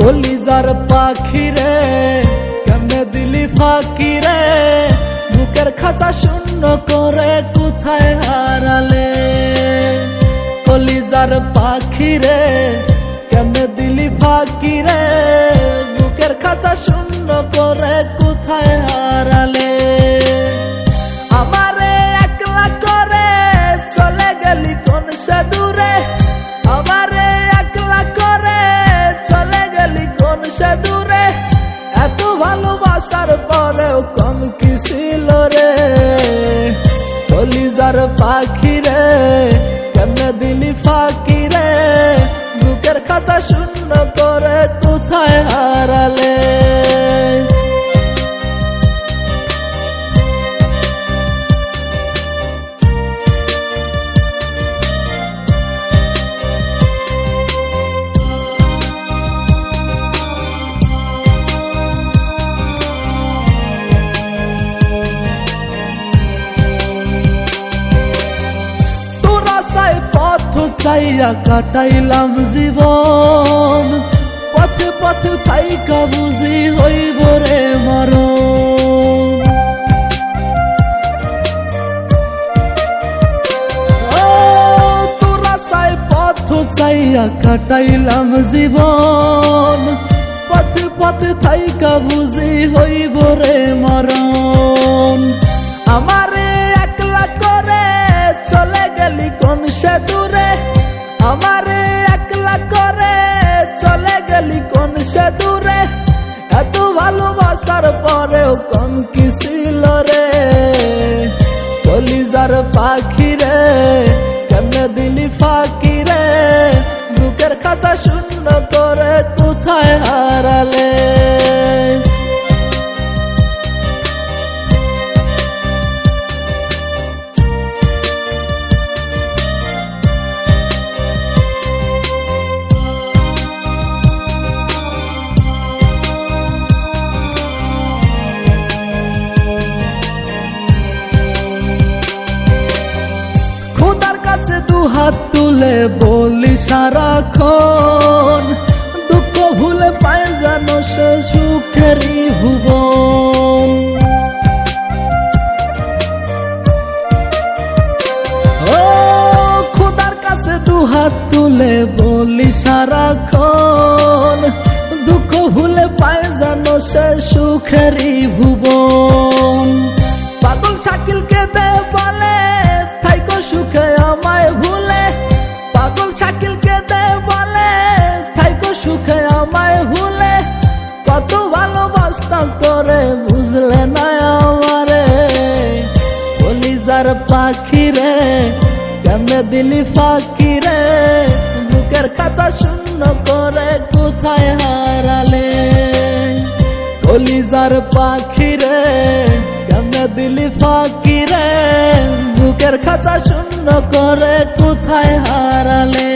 কলিজার পাখি রে কেমনে দিলি ফাঁকি রে বুকের খাঁচা শূন্য করে কোথায় হারালে? কলিজার পাখি রে কেমনে দিলি ফাঁকি রে বুকের খাঁচা শূন্য করে কোথায় হারালে? সে দূরে, এত ভালোবাসার পরেও কম কি ছিল রে? কলিজার পাখি রে, কেমনে দিলি ফাঁকি রে? বুকের খাঁচা শূন্য করে কোথায় চাইয়া কাটাইলাম জীবন। পথে পথে থাইকা বুঝি হইব রে মরণ। চাইয়া কাটাইলাম জীবন। পথে পথে থাইকা বুঝি হইব রে মরণ। আমারে একলা করে চলে গেলি কোন সে কোন সে দূরে? এত ভালোবাসার পরেও কম কি ছিল রে? কলিজার পাখি রে, কেমনে দিলি ফাঁকি রে? বুকের খাঁচা শূন্য করে কোথায় কাছে দু হাত তুলে বলি সারাক্ষণ, দুঃখ ভুলে পায় জানো সে সুখেরই ভুবন। ও খোদার কাছে দু হাত তুলে বলি সারাক্ষণ, দুঃখ ভুলে পায় জানো সে সুখেরই ভুবন। পাগল শাকিলকে দে বলে করে বুঝলে না আমারে? পাখি রে কেমনে দিলি ফাঁকি রে বুকের খাতা শূন্য করে কোথায় হারালে? কলিজার পাখি রে কেমনে দিলি ফাঁকি রে বুকের খাঁচা শূন্য করে কোথায় হারালে?